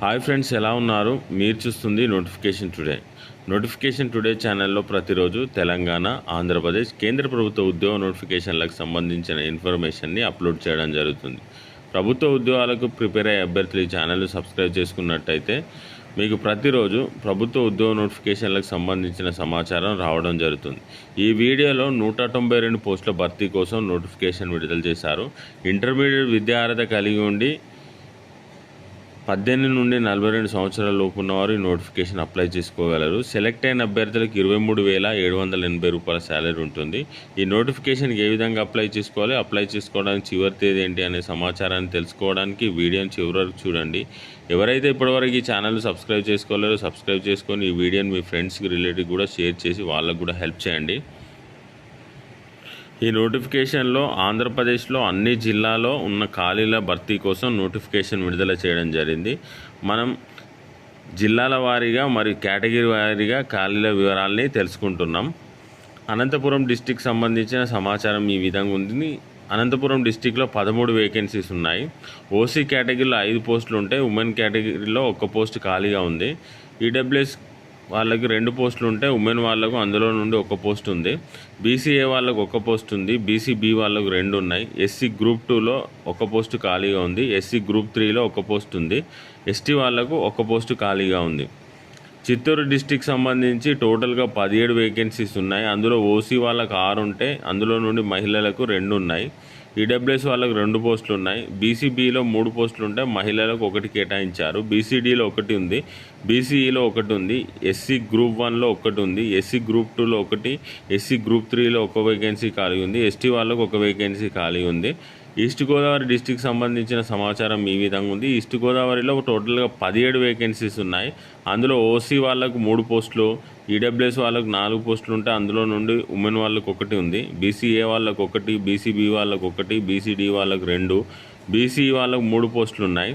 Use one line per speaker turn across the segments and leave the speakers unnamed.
Hi friends ఎలా ఉన్నారు? మీరు చూస్తుంది నోటిఫికేషన్ టుడే. నోటిఫికేషన్ టుడే ఛానల్లో ప్రతిరోజు తెలంగాణ ఆంధ్రప్రదేశ్ కేంద్ర ప్రభుత్వ ఉద్యోగ నోటిఫికేషన్లకు సంబంధించిన ఇన్ఫర్మేషన్ని అప్లోడ్ చేయడం జరుగుతుంది. ప్రభుత్వ ఉద్యోగాలకు ప్రిపేర్ అయ్యే అభ్యర్థులు ఈ ఛానల్ సబ్స్క్రైబ్ చేసుకున్నట్టయితే మీకు ప్రతిరోజు ప్రభుత్వ ఉద్యోగ నోటిఫికేషన్లకు సంబంధించిన సమాచారం రావడం జరుగుతుంది. ఈ వీడియోలో నూట తొంభై రెండు పోస్టుల భర్తీ కోసం నోటిఫికేషన్ విడుదల చేశారు. ఇంటర్మీడియట్ విద్యార్హత కలిగి ఉండి పద్దెనిమిది నుండి నలభై రెండు సంవత్సరాల లోపు ఉన్నవారు ఈ నోటిఫికేషన్ అప్లై చేసుకోగలరు. సెలెక్ట్ అయిన అభ్యర్థులకు ఇరవై మూడు వేల ఏడు వందల ఎనభై రూపాయల శాలరీ ఉంటుంది. ఈ నోటిఫికేషన్కి ఏ విధంగా అప్లై చేసుకోవాలి? అప్లై చేసుకోవడానికి చివరి తేదీ ఏంటి అనే సమాచారాన్ని తెలుసుకోవడానికి వీడియోని చివరి వరకు చూడండి. ఎవరైతే ఇప్పటివరకు ఈ ఛానల్ సబ్స్క్రైబ్ చేసుకోలేరో సబ్స్క్రైబ్ చేసుకొని ఈ వీడియోని మీ ఫ్రెండ్స్కి రిలేటివ్ కూడా షేర్ చేసి వాళ్ళకు కూడా హెల్ప్ చేయండి. ఈ నోటిఫికేషన్లో ఆంధ్రప్రదేశ్లో అన్ని జిల్లాలో ఉన్న ఖాళీల భర్తీ కోసం నోటిఫికేషన్ విడుదల చేయడం జరిగింది. మనం జిల్లాల వారీగా మరియు కేటగిరీ వారీగా ఖాళీల వివరాల్ని తెలుసుకుంటున్నాం. అనంతపురం డిస్టిక్ సంబంధించిన సమాచారం ఈ విధంగా ఉంది. అనంతపురం డిస్టిక్లో పదమూడు వేకెన్సీస్ ఉన్నాయి. ఓసీ కేటగిరీలో ఐదు పోస్టులు ఉంటాయి ఉమెన్ కేటగిరీలో ఒక్క పోస్ట్ ఖాళీగా ఉంది. ఈడబ్ల్యూఎస్ వాళ్ళకి రెండు పోస్టులు ఉంటే ఉమెన్ వాళ్ళకు అందులో నుండి ఒక పోస్ట్ ఉంది. బీసీఏ వాళ్ళకు ఒక పోస్ట్ ఉంది. బీసీబీ వాళ్ళకు రెండు ఉన్నాయి. ఎస్సీ గ్రూప్ టూలో ఒక పోస్ట్ ఖాళీగా ఉంది. ఎస్సీ గ్రూప్ త్రీలో ఒక పోస్ట్ ఉంది. ఎస్టీ వాళ్ళకు ఒక పోస్ట్ ఖాళీగా ఉంది. చిత్తూరు డిస్టిక్ సంబంధించి టోటల్గా పదిహేడు వేకెన్సీస్ ఉన్నాయి. అందులో ఓసీ వాళ్ళకు ఆరు ఉంటే అందులో నుండి మహిళలకు రెండు ఉన్నాయి. ఈడబ్ల్యూఎస్ వాళ్ళకు రెండు పోస్టులు ఉన్నాయి. బీసీబీలో మూడు పోస్టులు ఉంటాయి మహిళలకు ఒకటి కేటాయించారు. బీసీడీలో ఒకటి ఉంది. బీసీఈలో ఒకటి ఉంది. ఎస్సీ గ్రూప్ వన్లో ఒకటి ఉంది. ఎస్సీ గ్రూప్ టూలో ఒకటి. ఎస్సీ గ్రూప్ త్రీలో ఒక వేకెన్సీ ఖాళీ ఉంది. ఎస్టీ వాళ్ళకు ఒక వేకెన్సీ ఖాళీ ఉంది. ఈస్ట్ గోదావరి డిస్టిక్ సంబంధించిన సమాచారం ఈ విధంగా ఉంది. ఈస్ట్ గోదావరిలో టోటల్గా పదిహేడు వేకెన్సీస్ ఉన్నాయి. అందులో ఓసీ వాళ్ళకు మూడు పోస్టులు ఈడబ్ల్యూఎస్ వాళ్ళకు నాలుగు పోస్టులు ఉంటే అందులో నుండి ఉమెన్ వాళ్ళకు ఒకటి ఉంది. బీసీఏ వాళ్ళకు ఒకటి బీసీబీ వాళ్ళకు ఒకటి బీసీడీ వాళ్ళకు రెండు బీసీ వాళ్ళకు మూడు పోస్టులు ఉన్నాయి.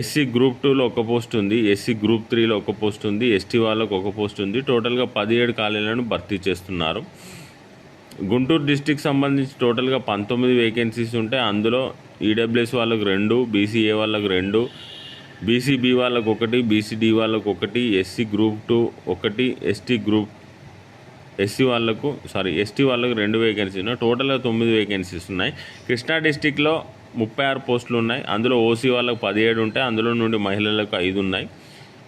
ఎస్సీ గ్రూప్ టూలో ఒక పోస్ట్ ఉంది ఎస్సీ గ్రూప్ త్రీలో ఒక పోస్ట్ ఉంది ఎస్టీ వాళ్ళకు ఒక పోస్ట్ ఉంది. టోటల్గా పదిహేడు ఖాళీలను భర్తీ చేస్తున్నారు. గుంటూరు డిస్టిక్ సంబంధించి టోటల్గా పంతొమ్మిది వేకెన్సీస్ ఉంటే అందులో ఈడబ్ల్యూఎస్ వాళ్ళకు రెండు బీసీఏ వాళ్ళకు రెండు బీసీబీ వాళ్ళకు ఒకటి బీసీడీ వాళ్ళకు ఒకటి ఎస్సీ గ్రూప్ టూ ఒకటి ఎస్టీ గ్రూప్ ఎస్సీ వాళ్ళకు సారీ ఎస్టీ వాళ్ళకు రెండు వేకెన్సీ ఉన్నాయి. టోటల్గా తొమ్మిది వేకెన్సీస్ ఉన్నాయి. కృష్ణా డిస్టిక్లో ముప్పై ఆరు పోస్టులు ఉన్నాయి. అందులో ఓసీ వాళ్ళకు పదిహేడు ఉంటాయి. అందులో నుండి మహిళలకు ఐదు ఉన్నాయి.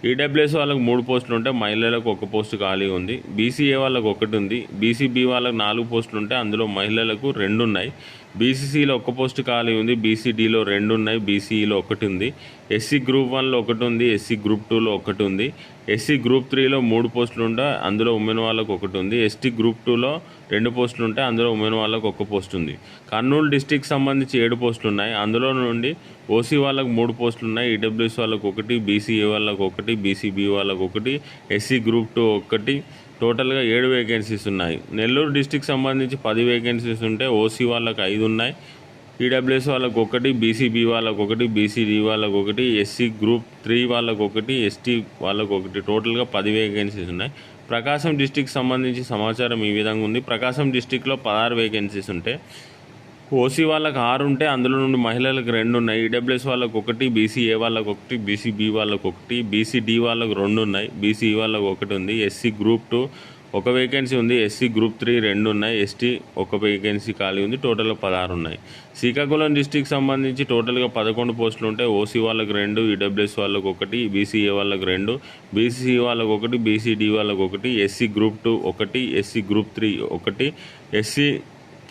ఈడబ్ల్యూఎస్ వాళ్ళకు మూడు పోస్టులు ఉంటే మహిళలకు ఒక పోస్ట్ ఖాళీ ఉంది. బీసీఏ వాళ్ళకు ఒకటి ఉంది. బీసీబీ వాళ్ళకు నాలుగు పోస్టులు ఉంటే అందులో మహిళలకు రెండు ఉన్నాయి. బీసీసీలో ఒక పోస్ట్ ఖాళీ ఉంది బీసీడీలో రెండు ఉన్నాయి బీసీఈలో ఒకటి ఉంది. ఎస్సీ గ్రూప్ వన్లో ఒకటి ఉంది ఎస్సీ గ్రూప్ టూలో ఒకటి ఉంది. ఎస్సీ గ్రూప్ త్రీలో మూడు పోస్టులు ఉంటే అందులో ఉమెన్ వాళ్ళకు ఒకటి ఉంది. ఎస్టీ గ్రూప్ టూలో రెండు పోస్టులు ఉంటే అందులో ఉమెన్ వాళ్ళకు ఒక పోస్ట్ ఉంది. కర్నూలు డిస్టిక్ సంబంధించి ఏడు పోస్టులు ఉన్నాయి. అందులో నుండి ఓసీ వాళ్ళకు మూడు పోస్టులు ఉన్నాయి ఈడబ్ల్యూఎస్ వాళ్ళకు ఒకటి బీసీఏ వాళ్ళకు ఒకటి బీసీబీ వాళ్ళకు ఒకటి ఎస్సీ గ్రూప్ టూ ఒకటి టోటల్గా ఏడు వేకెన్సీస్ ఉన్నాయి. నెల్లూరు డిస్టిక్ సంబంధించి పది వేకెన్సీస్ ఉంటే ఓసీ వాళ్ళకి ఐదు ఉన్నాయి. ఈడబ్ల్యూఎస్ వాళ్ళకు ఒకటి బీసీబీ వాళ్ళకు ఒకటి బీసీడీ వాళ్ళకు ఒకటి ఎస్సీ గ్రూప్ త్రీ వాళ్ళకు ఒకటి ఎస్టీ వాళ్ళకు ఒకటి. టోటల్గా పది వేకెన్సీస్ ఉన్నాయి. ప్రకాశం డిస్టిక్ సంబంధించి సమాచారం ఈ విధంగా ఉంది. ప్రకాశం డిస్టిక్లో పదహారు వేకెన్సీస్ ఉంటాయి ఓసీ వాళ్ళకి ఆరు ఉంటే అందులో నుండి మహిళలకు రెండు ఉన్నాయి. ఈడబ్ల్యూఎస్ వాళ్ళకి ఒకటి బీసీఏ వాళ్ళకి ఒకటి బీసీబీ వాళ్ళకి ఒకటి బీసీడీ వాళ్ళకి రెండు ఉన్నాయి. బీసీ వాళ్ళకి ఒకటి ఉంది. ఎస్సీ గ్రూప్ టూ ఒక వేకెన్సీ ఉంది. ఎస్సీ గ్రూప్ త్రీ రెండు ఉన్నాయి. ఎస్టీ ఒక వేకెన్సీ ఖాళీ ఉంది. టోటల్గా పదహారు ఉన్నాయి. శ్రీకాకుళం డిస్టిక్ సంబంధించి టోటల్గా పదకొండు పోస్టులు ఉంటాయి ఓసీ వాళ్ళకి రెండు ఈడబ్ల్యూఎస్ వాళ్ళకి ఒకటి బీసీఏ వాళ్ళకి రెండు బీసీసీ వాళ్ళకి ఒకటి బీసీడీ వాళ్ళకి ఒకటి ఎస్సీ గ్రూప్ టూ ఒకటి ఎస్సీ గ్రూప్ త్రీ ఒకటి ఎస్సీ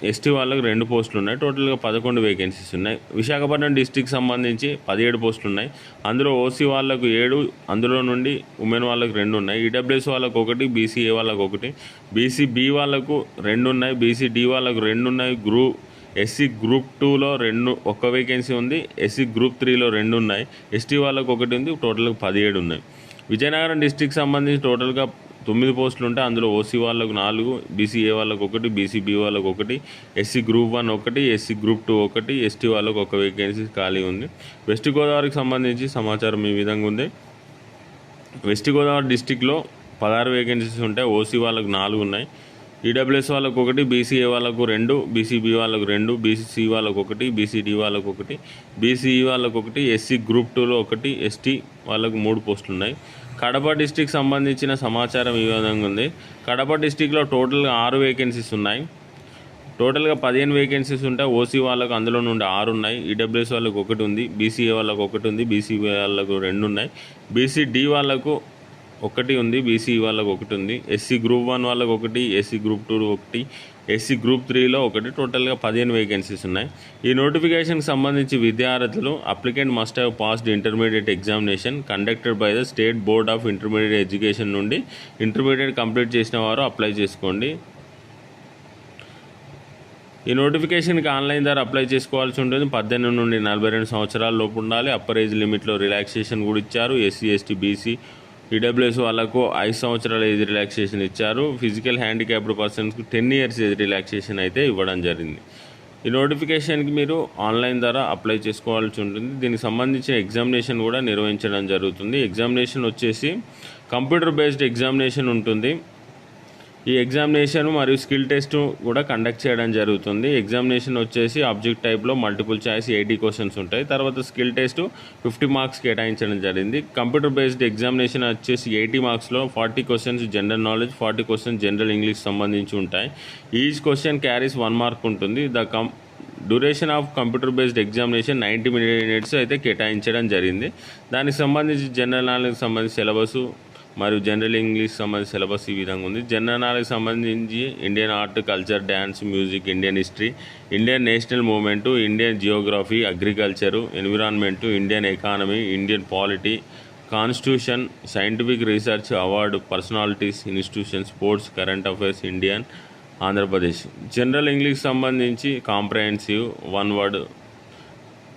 ఎస్టీ వాళ్ళకి రెండు పోస్టులు ఉన్నాయి. టోటల్గా పదకొండు వేకెన్సీస్ ఉన్నాయి. విశాఖపట్నం డిస్టిక్ సంబంధించి పదిహేడు పోస్టులు ఉన్నాయి. అందులో ఓసీ వాళ్ళకు ఏడు అందులో నుండి ఉమెన్ వాళ్ళకు రెండు ఉన్నాయి. ఈడబ్ల్యూఎస్ వాళ్ళకు ఒకటి బీసీఏ వాళ్ళకు ఒకటి బీసీబీ వాళ్ళకు రెండు ఉన్నాయి బీసీడీ వాళ్ళకు రెండు ఉన్నాయి గ్రూప్ ఎస్సీ గ్రూప్ టూలో రెండు ఒక్క వేకెన్సీ ఉంది ఎస్సీ గ్రూప్ త్రీలో రెండు ఉన్నాయి ఎస్టీ వాళ్ళకు ఒకటి ఉంది టోటల్గా పదిహేడు ఉన్నాయి. విజయనగరం డిస్టిక్ సంబంధించి టోటల్గా తొమ్మిది పోస్టులు ఉంటే అందులో ఓసీ వాళ్ళకు నాలుగు బీసీఏ వాళ్ళకు ఒకటి బీసీబీ వాళ్ళకు ఒకటి ఎస్సీ గ్రూప్ వన్ ఒకటి ఎస్సీ గ్రూప్ టూ ఒకటి ఎస్టీ వాళ్ళకు ఒక వేకెన్సీ ఖాళీ ఉంది. వెస్ట్ గోదావరికి సంబంధించి సమాచారం ఈ విధంగా ఉంది. వెస్ట్ గోదావరి డిస్టిక్లో పదహారు వేకెన్సీస్ ఉంటాయి. ఓసీ వాళ్ళకు నాలుగు ఉన్నాయి. ఈడబ్ల్యూఎస్ వాళ్ళకు ఒకటి బీసీఏ వాళ్ళకు రెండు బీసీబీ వాళ్ళకు రెండు బీసీసీ వాళ్ళకు ఒకటి బీసీడీ వాళ్ళకు ఒకటి బీసీఈ వాళ్ళకు ఒకటి ఎస్సీ గ్రూప్ టూలో ఒకటి ఎస్టీ వాళ్ళకు మూడు పోస్టులు ఉన్నాయి. కడప డిస్టిక్ సంబంధించిన సమాచారం ఈ విధంగా ఉంది. కడప డిస్టిక్లో టోటల్గా ఆరు వేకెన్సీస్ ఉన్నాయి. టోటల్గా పదిహేను వేకెన్సీస్ ఉంటాయి ఓసీ వాళ్ళకు అందులో నుండి ఆరు ఉన్నాయి. ఈడబ్ల్యూఎస్ వాళ్ళకు ఒకటి ఉంది. బీసీఏ వాళ్ళకు ఒకటి ఉంది. బీసీ వాళ్ళకు రెండు ఉన్నాయి. బీసీడీ వాళ్ళకు ఒకటి ఉంది బీసీ వాళ్ళకు ఒకటి ఉంది ఎస్సీ గ్రూప్ వన్ వాళ్ళకు ఒకటి ఎస్సీ గ్రూప్ టూ ఒకటి ఎస్సీ గ్రూప్ త్రీలో ఒకటి టోటల్గా పదిహేను వేకెన్సీస్ ఉన్నాయి. ఈ నోటిఫికేషన్కి సంబంధించి విద్యార్థులు applicant must have passed intermediate examination conducted by the state board of intermediate education నుండి. ఇంటర్మీడియట్ కంప్లీట్ చేసిన వారు అప్లై చేసుకోండి. ఈ నోటిఫికేషన్కి ఆన్లైన్ ద్వారా అప్లై చేసుకోవాల్సి ఉంటుంది. పద్దెనిమిది నుండి నలభై రెండు సంవత్సరాల లోపు ఉండాలి. అప్పర్ ఏజ్ లిమిట్లో రిలాక్సేషన్ కూడా ఇచ్చారు. ఎస్సీ ఎస్టీ బీసీ ఈడబ్ల్యూఎస్ వాళ్ళకు ఐదు సంవత్సరాల ఏజ్ రిలాక్సేషన్ ఇచ్చారు. ఫిజికల్ హ్యాండిక్యాప్డ్ పర్సన్స్కి టెన్ ఇయర్స్ ఏజ్ రిలాక్సేషన్ అయితే ఇవ్వడం జరిగింది. ఈ నోటిఫికేషన్కి మీరు ఆన్లైన్ ద్వారా అప్లై చేసుకోవాల్సి ఉంటుంది. దీనికి సంబంధించిన ఎగ్జామినేషన్ కూడా నిర్వహించడం జరుగుతుంది. ఎగ్జామినేషన్ వచ్చేసి కంప్యూటర్ బేస్డ్ ఎగ్జామినేషన్ ఉంటుంది. ఈ ఎగ్జామినేషన్ మరియు స్కిల్ టెస్ట్ కూడా కండక్ట్ చేయడం జరుగుతుంది. ఎగ్జామినేషన్ వచ్చేసి ఆబ్జెక్ట్ టైప్లో మల్టిపుల్ చాయిస్ ఎయిటీ క్వశ్చన్స్ ఉంటాయి. తర్వాత స్కిల్ టెస్ట్ ఫిఫ్టీ మార్క్స్ కేటాయించడం జరిగింది. కంప్యూటర్ బేస్డ్ ఎగ్జామినేషన్ వచ్చేసి eighty మార్క్స్లో forty questions general knowledge forty questions general English సంబంధించి ఉంటాయి. Each question carries one mark ఉంటుంది. The come duration of computer based examination ninety minutes అయితే కేటాయించడం జరిగింది. దానికి సంబంధించి జనరల్ నాలెడ్జ్ సంబంధించి సిలబస్ మరియు జనరల్ ఇంగ్లీష్ సంబంధించి సిలబస్ ఈ విధంగా ఉంది. జనరల్ నాలెడ్జ్ సంబంధించి Indian art culture dance music Indian history Indian national movement Indian geography agriculture environment Indian economy Indian polity constitution scientific research award personalities institution sports current affairs Indian Andhra Pradesh general English సంబంధించి comprehensive one word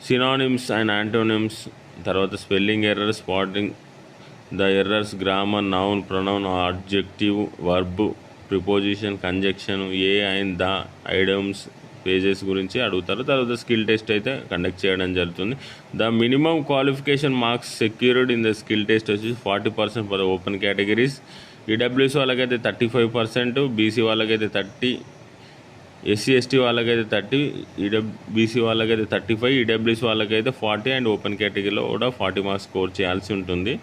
synonyms and antonyms తర్వాత spelling error spotting the errors grammar noun pronoun objective verb preposition conjunction a and the idioms pages గురించి అడుగుతారు. తర్వాత skill test అయితే conduct చేయడం జరుగుతుంది. The minimum qualification marks secured in the skill test వచ్చి forty percent for open categories EWC వాళ్ళకైతే thirty five percent BC వాళ్ళకైతే thirty SC ST వాళ్ళకైతే థర్టీ ఈడబ్ బీసీ వాళ్ళకైతే థర్టీ ఫైవ్ ఈడబ్ల్యూసీ వాళ్ళకైతే ఫార్టీ అండ్ ఓపెన్ కేటగిరీలో కూడా ఫార్టీ మార్క్స్ స్కోర్ చేయాల్సి ఉంటుంది.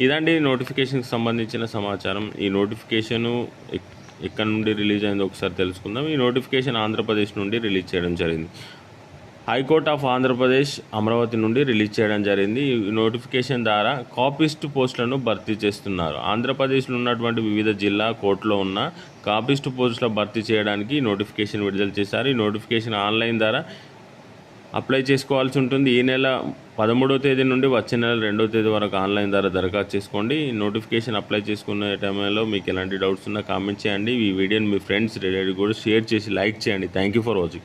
ఇదండి నోటిఫికేషన్కి సంబంధించిన సమాచారం. ఈ నోటిఫికేషను ఎక్- ఎక్కడ నుండి రిలీజ్ అయిందో ఒకసారి తెలుసుకుందాం. ఈ నోటిఫికేషన్ ఆంధ్రప్రదేశ్ నుండి రిలీజ్ చేయడం జరిగింది. హైకోర్ట్ ఆఫ్ ఆంధ్రప్రదేశ్ అమరావతి నుండి రిలీజ్ చేయడం జరిగింది. ఈ నోటిఫికేషన్ ద్వారా కాపిస్ట్ పోస్టులను భర్తీ చేస్తున్నారు. ఆంధ్రప్రదేశ్లో ఉన్నటువంటి వివిధ జిల్లా కోర్టులో ఉన్న కాపిస్ట్ పోస్టుల భర్తీ చేయడానికి నోటిఫికేషన్ విడుదల చేశారు. ఈ నోటిఫికేషన్ ఆన్లైన్ ద్వారా అప్లై చేసుకోవాల్సి ఉంటుంది. ఈ నెల పదమూడో తేదీ నుండి వచ్చే నెల రెండో తేదీ వరకు ఆన్లైన్ ద్వారా దరఖాస్తు చేసుకోండి. నోటిఫికేషన్ అప్లై చేసుకునే టైంలో మీకు ఎలాంటి డౌట్స్ ఉన్నా కామెంట్ చేయండి. ఈ వీడియోని మీ ఫ్రెండ్స్ రిలేటివ్ కూడా షేర్ చేసి లైక్ చేయండి. Thank you for watching